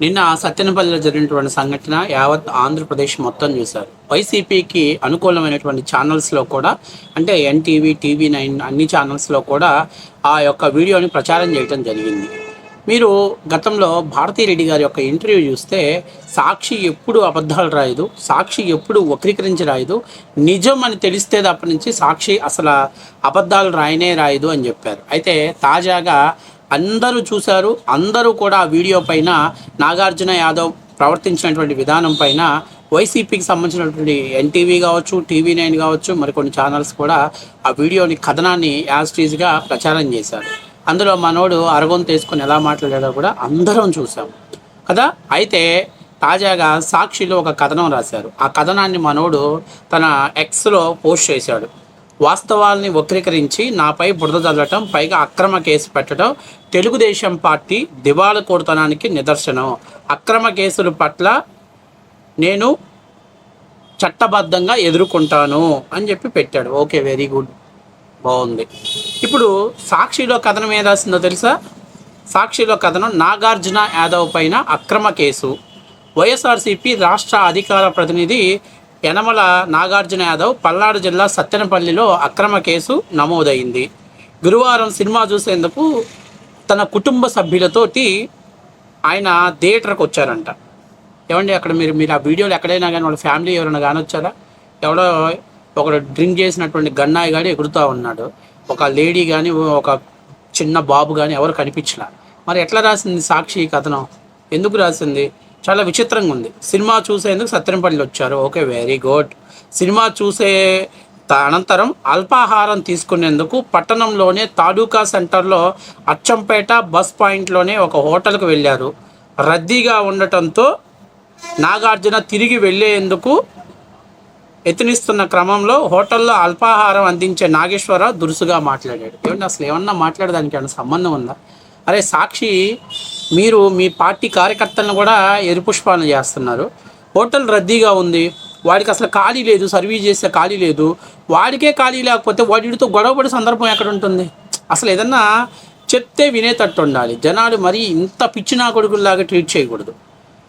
నిన్న సత్యనపల్లిలో జరిగినటువంటి సంఘటన యావత్ ఆంధ్రప్రదేశ్ మొత్తం చూశారు. వైసీపీకి అనుకూలమైనటువంటి ఛానల్స్లో కూడా అంటే ఎన్టీవీ టీవీ నైన్ అన్ని ఛానల్స్లో కూడా ఆ యొక్క వీడియోని ప్రచారం చేయడం జరిగింది. మీరు గతంలో భారతీరెడ్డి గారి యొక్క ఇంటర్వ్యూ చూస్తే సాక్షి ఎప్పుడు అబద్ధాలు రాయదు సాక్షి ఎప్పుడు వక్రీకరించి రాయదు నిజం అని తెలిస్తే తప్ప నుంచి సాక్షి అసలు అబద్ధాలు రాయనే రాయదు అని చెప్పారు. అయితే తాజాగా అందరూ చూశారు అందరూ కూడా ఆ వీడియో పైన నాగార్జున యాదవ్ ప్రవర్తించినటువంటి విధానం పైన వైసీపీకి సంబంధించినటువంటి ఎన్టీవీ కావచ్చు టీవీ నైన్ కావచ్చు మరికొన్ని ఛానల్స్ కూడా ఆ వీడియోని కథనాన్ని యాస్టీజ్గా ప్రచారం చేశారు. అందులో మనోడు అరగొంతు తీసుకొని ఎలా మాట్లాడాడో కూడా అందరం చూసాం కదా? అయితే తాజాగా సాక్షిలో ఒక కథనం రాశారు. ఆ కథనాన్ని మనోడు తన ఎక్స్లో పోస్ట్ చేశాడు. వాస్తవాల్ని వక్రీకరించి నాపై బురద చల్లటం పైగా అక్రమ కేసు పెట్టడం తెలుగుదేశం పార్టీ దివాళ కొడుతనానికి నిదర్శనం. అక్రమ కేసుల పట్ల నేను చట్టబద్ధంగా ఎదుర్కొంటాను అని చెప్పి పెట్టాడు. Okay very good. బాగుంది. ఇప్పుడు సాక్షిలో కథనం ఏం రాసిందో తెలుసా? సాక్షిలో కథనం నాగార్జున యాదవ్ పైన అక్రమ కేసు. వైఎస్ఆర్సీపీ రాష్ట్ర అధికార ప్రతినిధి యనమల నాగార్జున యాదవ్ పల్నాడు జిల్లా సత్తెనపల్లిలో అక్రమ కేసు నమోదైంది. గురువారం సినిమా చూసేందుకు తన కుటుంబ సభ్యులతోటి ఆయన థియేటర్కి వచ్చారంట. ఏమండి అక్కడ మీరు మీరు ఆ వీడియోలు ఎక్కడైనా కానీ వాళ్ళ ఫ్యామిలీ ఎవరైనా కానీ వచ్చారా? ఎవడో ఒకడు డ్రింక్ చేసినటువంటి గన్నాయి గాడి ఎగురుతూ ఉన్నాడు. ఒక లేడీ కానీ ఒక చిన్న బాబు కానీ ఎవరు కనిపించలా. మరి ఎట్లా రాసింది సాక్షి కథనం? ఎందుకు రాసింది? చాలా విచిత్రంగా ఉంది. సినిమా చూసేందుకు సత్యంపల్లి వచ్చారు. Okay very good. సినిమా చూసే అనంతరం అల్పాహారం తీసుకునేందుకు పట్టణంలోనే తాలూకా సెంటర్లో అచ్చంపేట బస్ పాయింట్లోనే ఒక హోటల్కి వెళ్ళారు. రద్దీగా ఉండటంతో నాగార్జున తిరిగి వెళ్ళేందుకు యత్నిస్తున్న క్రమంలో హోటల్లో అల్పాహారం అందించే నాగేశ్వరరావు దురుసుగా మాట్లాడాడు. ఏమంటే అసలు ఏమన్నా మాట్లాడడానికి ఏమన్నా సంబంధం ఉందా? అరే సాక్షి మీరు మీ పార్టీ కార్యకర్తలను కూడా ఎరుపుష్పాలను చేస్తున్నారు. హోటల్ రద్దీగా ఉంది. వాడికి అసలు ఖాళీ లేదు సర్వీస్ చేసే ఖాళీ లేదు. వాడికే ఖాళీ లేకపోతే వాడితో గొడవపడే సందర్భం ఎక్కడ ఉంటుంది? అసలు ఏదన్నా చెప్తే వినేటట్టు ఉండాలి. జనాలు మరీ ఇంత పిచ్చినా కొడుకుల్లాగా ట్రీట్ చేయకూడదు.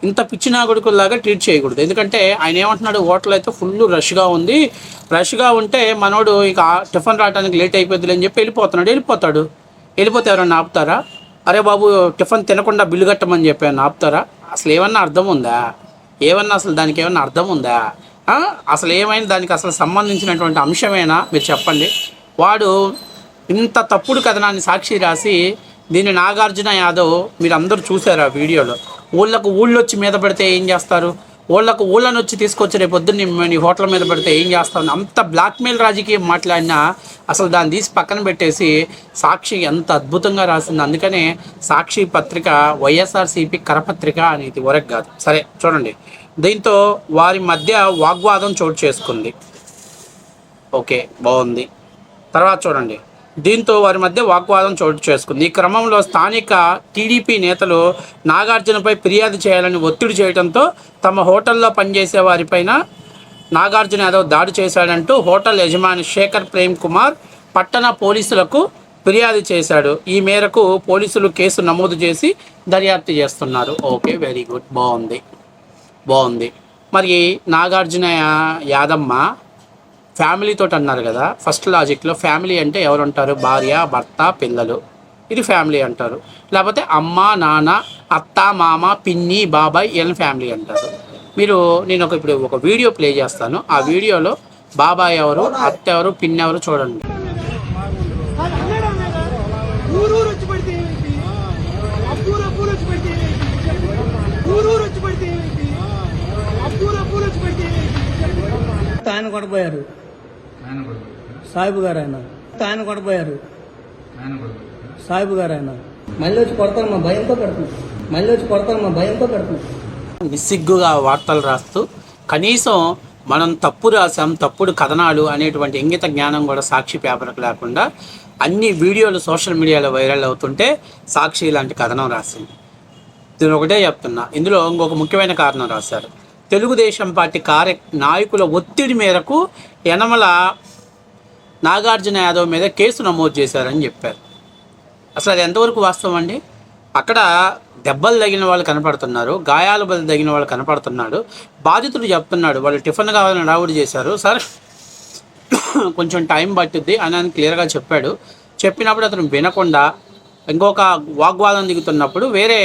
ఇంత పిచ్చినా కొడుకుల్లాగా ట్రీట్ చేయకూడదు. ఎందుకంటే ఆయన ఏమంటున్నాడు హోటల్ అయితే ఫుల్ రష్గా ఉంది. రష్గా ఉంటే మనోడు ఇక టిఫిన్ రావడానికి లేట్ అయిపోద్ది అని చెప్పి వెళ్ళిపోతున్నాడు. వెళ్ళిపోతాడు. వెళ్ళిపోతే ఎవరన్నా ఆపుతారా? అరే బాబు టిఫిన్ తినకుండా బిల్లు కట్టమని చెప్పాను ఆపుతారా? అసలు ఏమన్నా అర్థం ఉందా? ఏమన్నా అసలు దానికి ఏమన్నా అర్థం ఉందా? అసలు ఏమైనా దానికి అసలు సంబంధించినటువంటి అంశమేనా? మీరు చెప్పండి. వాడు ఇంత తప్పుడు కథనాన్ని సాక్షి రాసి దీన్ని నాగార్జున యాదవ్ మీరు అందరూ చూశారు ఆ వీడియోలో. ఊళ్ళకు ఊళ్ళో వచ్చి మీద పెడితే ఏం చేస్తారు? వాళ్ళకు ఊళ్ళని వచ్చి తీసుకొచ్చి రేపు పొద్దున్న నీ- హోటల్ మీద పెడితే ఏం చేస్తావు? అంత బ్లాక్మెయిల్ రాజకీయం మాట్లాడినా అసలు దాన్ని తీసి పక్కన పెట్టేసి సాక్షి ఎంత అద్భుతంగా రాసింది. అందుకనే సాక్షి పత్రిక వైఎస్ఆర్సీపీ కరపత్రిక అనేది వరకు కాదు. సరే చూడండి. దీంతో వారి మధ్య వాగ్వాదం చోటు చేసుకుంది. ఓకే బాగుంది. తర్వాత చూడండి. దీంతో వారి మధ్య వాగ్వాదం చోటు చేసుకుంది. ఈ క్రమంలో స్థానిక టీడీపీ నేతలు నాగార్జునపై ఫిర్యాదు చేయాలని ఒత్తిడి చేయడంతో తమ హోటల్లో పనిచేసే వారిపైన నాగార్జున యాదవ్ దాడి చేశాడంటూ హోటల్ యజమాని శేఖర్ ప్రేమ్ కుమార్ పట్టణ పోలీసులకు ఫిర్యాదు చేశాడు. ఈ మేరకు పోలీసులు కేసు నమోదు చేసి దర్యాప్తు చేస్తున్నారు. Okay very good. బాగుంది. బాగుంది. మరి నాగార్జున యాదమ్మ ఫ్యామిలీతో అన్నారు కదా ఫస్ట్ లాజిక్లో ఫ్యామిలీ అంటే ఎవరు అంటారు భార్య భర్త పిల్లలు. ఇది ఫ్యామిలీ అంటారు. లేకపోతే అమ్మ నాన్న అత్త మామ పిన్ని బాబాయ్ వీళ్ళని ఫ్యామిలీ అంటారు. మీరు నేను ఒక ఇప్పుడు ఒక వీడియో ప్లే చేస్తాను. ఆ వీడియోలో బాబాయ్ ఎవరు అత్త ఎవరు పిన్ని ఎవరు చూడండి. ఆయన సాయిబు గారు ఆయన. ఆయన కొడుకు. సాయిబు గారు ఆయన. మళ్ళీ వచ్చి కొడతారు మా భయంతో పెడుతున్నారు. మళ్ళీ వచ్చి కొడతారు మా భయంతో పెడుతున్నారు. నిస్సిగ్గుగా వార్తలు రాస్తూ కనీసం మనం తప్పు రాసాం తప్పుడు కథనాలు అనేటువంటి ఇంగిత జ్ఞానం కూడా సాక్షి పేపర్కి లేకుండా అన్ని వీడియోలు సోషల్ మీడియాలో వైరల్ అవుతుంటే సాక్షి ఇలాంటి కథనం రాసింది. నేను ఒకటే చెప్తున్నా. ఇందులో ఇంకొక ముఖ్యమైన కారణం రాశారు. తెలుగుదేశం పార్టీ కార్య నాయకుల ఒత్తిడి మేరకు యనమల నాగార్జున యాదవ్ మీద కేసు నమోదు చేశారని చెప్పారు. అసలు అది ఎంతవరకు వాస్తవం అండి? అక్కడ దెబ్బలు తగిన వాళ్ళు కనపడుతున్నారు గాయాలు బలి తగిన వాళ్ళు కనపడుతున్నాడు బాధితుడు చెప్తున్నాడు వాళ్ళు టిఫిన్ కావాలని రావుడు చేశారు. సార్ కొంచెం టైం పట్టుద్ది అని ఆయన క్లియర్గా చెప్పాడు. చెప్పినప్పుడు అతను వినకుండా ఇంకొక వాగ్వాదం దిగుతున్నప్పుడు వేరే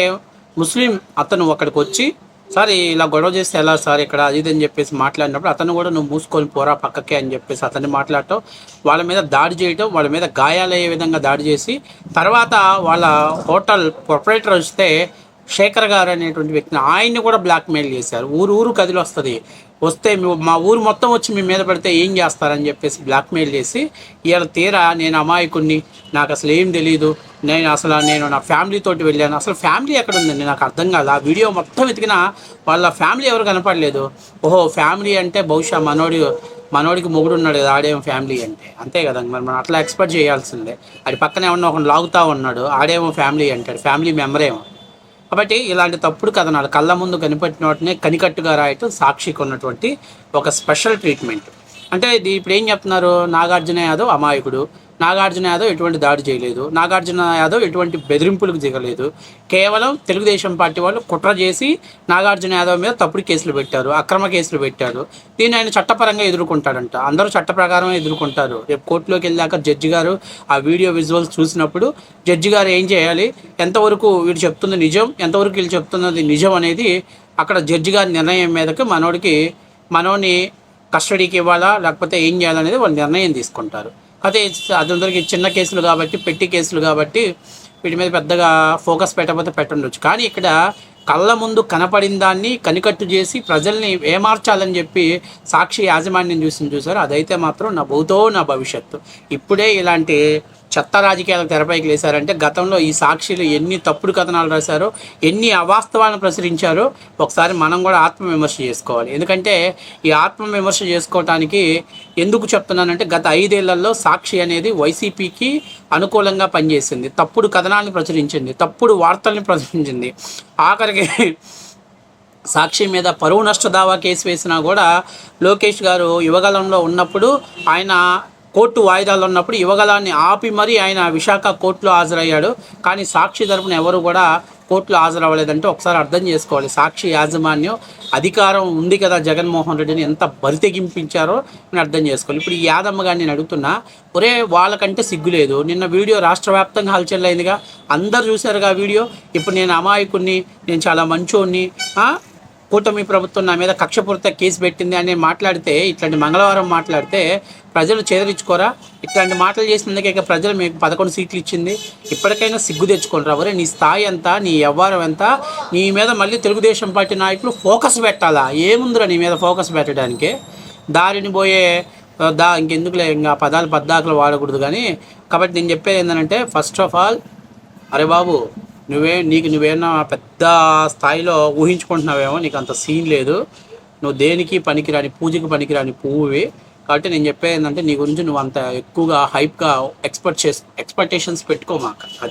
ముస్లిం అతను అక్కడికి వచ్చి సార్ ఇలా గొడవ చేస్తే ఎలా సార్? ఇక్కడ అది అని చెప్పేసి మాట్లాడినప్పుడు అతను కూడా నువ్వు మూసుకొని పోరా పక్కకే అని చెప్పేసి అతన్ని మాట్లాడటం వాళ్ళ మీద దాడి చేయటం వాళ్ళ మీద గాయాలయ్యే విధంగా దాడి చేసి తర్వాత వాళ్ళ హోటల్ ప్రొపరేటర్ వస్తే శేఖర్ గారు అనేటువంటి వ్యక్తిని ఆయన్ని కూడా బ్లాక్మెయిల్ చేశారు. ఊరు ఊరు కదిలి వస్తుంది. వస్తే మా ఊరు మొత్తం వచ్చి మీ మీద పడితే ఏం చేస్తారని చెప్పేసి బ్లాక్మెయిల్ చేసి ఇవాళ తీరా నేను అమాయకుడిని నాకు అసలు ఏం తెలియదు నేను అసలు నేను నా ఫ్యామిలీ తోటి వెళ్ళాను. అసలు ఫ్యామిలీ ఎక్కడ ఉందండి? నాకు అర్థం కాదు. ఆ వీడియో మొత్తం వెతికినా వాళ్ళ ఫ్యామిలీ ఎవరు కనపడలేదు. ఓహో ఫ్యామిలీ అంటే బహుశా మనోడి మనోడికి మొగుడు ఉన్నాడు కదా ఆడేం ఫ్యామిలీ అంటే. అంతే కదా మరి మనం అట్లా ఎక్స్పెక్ట్ చేయాల్సిందే. అది పక్కన ఏమన్నా ఒక లాగుతా ఉన్నాడు ఆడేమో ఫ్యామిలీ అంటాడు. ఫ్యామిలీ మెంబర్ ఏమో కాబట్టి ఇలాంటి తప్పుడు కథనాలు కళ్ళ ముందు కనిపెట్టిన వాటినే కనికట్టుగా రాయటం సాక్షికి ఉన్నటువంటి ఒక స్పెషల్ ట్రీట్మెంట్. అంటే ఇది ఇప్పుడు ఏం చెప్తున్నారు? నాగార్జున యాదవ్ అమాయకుడు. నాగార్జున యాదవ్ ఎటువంటి దాడి చేయలేదు. నాగార్జున యాదవ్ ఎటువంటి బెదిరింపులకు దిగలేదు. కేవలం తెలుగుదేశం పార్టీ వాళ్ళు కుట్ర చేసి నాగార్జున యాదవ్ మీద తప్పుడు కేసులు పెట్టారు అక్రమ కేసులు పెట్టారు. దీన్ని ఆయన చట్టపరంగా ఎదుర్కొంటాడంట. అందరూ చట్ట ప్రకారం ఎదుర్కొంటారు. రేపు కోర్టులోకి వెళ్ళాక జడ్జి గారు ఆ వీడియో విజువల్స్ చూసినప్పుడు జడ్జి గారు ఏం చేయాలి? ఎంతవరకు వీడు చెప్తుంది నిజం? ఎంతవరకు వీళ్ళు చెప్తున్నది నిజం అనేది అక్కడ జడ్జి గారి నిర్ణయం మీదకి మనోడికి మనోని కస్టడీకి ఇవ్వాలా? లేకపోతే ఏం చేయాలనేది వాళ్ళు నిర్ణయం తీసుకుంటారు. అదే అదందరికీ చిన్న కేసులు కాబట్టి పెట్టి కేసులు కాబట్టి వీటి మీద పెద్దగా ఫోకస్ పెట్టకపోతే పెట్టండొచ్చు. కానీ ఇక్కడ కళ్ళ ముందు కనపడిన దాన్ని కనికట్టు చేసి ప్రజల్ని ఏమార్చాలని చెప్పి సాక్షి యాజమాన్యం చూసింది చూసారు? అదైతే మాత్రం నా భూతో నా భవిష్యత్తు. ఇప్పుడే ఇలాంటి చెత్త రాజకీయాలకు తెరపైకి లేశారంటే గతంలో ఈ సాక్షిలు ఎన్ని తప్పుడు కథనాలు రాశారో ఎన్ని అవాస్తవాలను ప్రచురించారో ఒకసారి మనం కూడా ఆత్మవిమర్శ చేసుకోవాలి. ఎందుకంటే ఈ ఆత్మవిమర్శ చేసుకోవటానికి ఎందుకు చెప్తున్నానంటే గత ఐదేళ్ళలో సాక్షి అనేది వైసీపీకి అనుకూలంగా పనిచేసింది. తప్పుడు కథనాలను ప్రచురించింది తప్పుడు వార్తల్ని ప్రచురించింది. ఆఖరికి సాక్షి మీద పరువు నష్ట దావా కేసు వేసినా కూడా లోకేష్ గారు యువగలంలో ఉన్నప్పుడు ఆయన కోర్టు వాయిదాలు ఉన్నప్పుడు యువగలాన్ని ఆపి మరీ ఆయన విశాఖ కోర్టులో హాజరయ్యాడు. కానీ సాక్షి తరపున ఎవరు కూడా కోర్టులో హాజరవ్వలేదంటే ఒకసారి అర్థం చేసుకోవాలి. సాక్షి యాజమాన్యం అధికారం ఉంది కదా జగన్మోహన్ రెడ్డిని ఎంత బరితెగింపించారో నేను అర్థం చేసుకోవాలి. ఇప్పుడు ఈ యాదమ్మ గారిని నేను అడుగుతున్నా ఒరే వాళ్ళకంటే సిగ్గు లేదు. నిన్న వీడియో రాష్ట్ర వ్యాప్తంగా హల్చల్ అయిందిగా. అందరు చూశారుగా వీడియో. ఇప్పుడు నేను అమాయకుణ్ణి నేను చాలా మంచోడిని కూటమి ప్రభుత్వం నా మీద కక్షపూరిత కేసు పెట్టింది అని మాట్లాడితే ఇట్లాంటి మంగళవారం మాట్లాడితే ప్రజలు చేదరించుకోరా? ఇట్లాంటి మాటలు చేసినందుకే ఇక ప్రజలు మీకు పదకొండు సీట్లు ఇచ్చింది. ఇప్పటికైనా సిగ్గు తెచ్చుకోండి ఎవరే నీ స్థాయి ఎంత నీ వ్యవహారం ఎంత? నీ మీద మళ్ళీ తెలుగుదేశం పార్టీ నాయకులు ఫోకస్ పెట్టాలా? ఏముందిరా నీ మీద ఫోకస్ పెట్టడానికి? దారిని పోయే దా ఇంకెందుకులే ఇంకా పదాలు పద్దాకులు వాడకూడదు కానీ కాబట్టి నేను చెప్పేది ఏంటంటే ఫస్ట్ ఆఫ్ ఆల్ అరే బాబు నువ్వే నీకు నువ్వేనా పెద్ద స్థాయిలో ఊహించుకుంటున్నావేమో నీకు అంత సీన్ లేదు. నువ్వు దేనికి పనికిరాని పూజకి పనికిరాని పువ్వువి. కాబట్టి నేను చెప్పేది ఏంటంటే నీ గురించి నువ్వు అంత ఎక్కువగా హైప్గా ఎక్స్పెక్ట్ చేసి ఎక్స్పెక్టేషన్స్ పెట్టుకోమాక. అది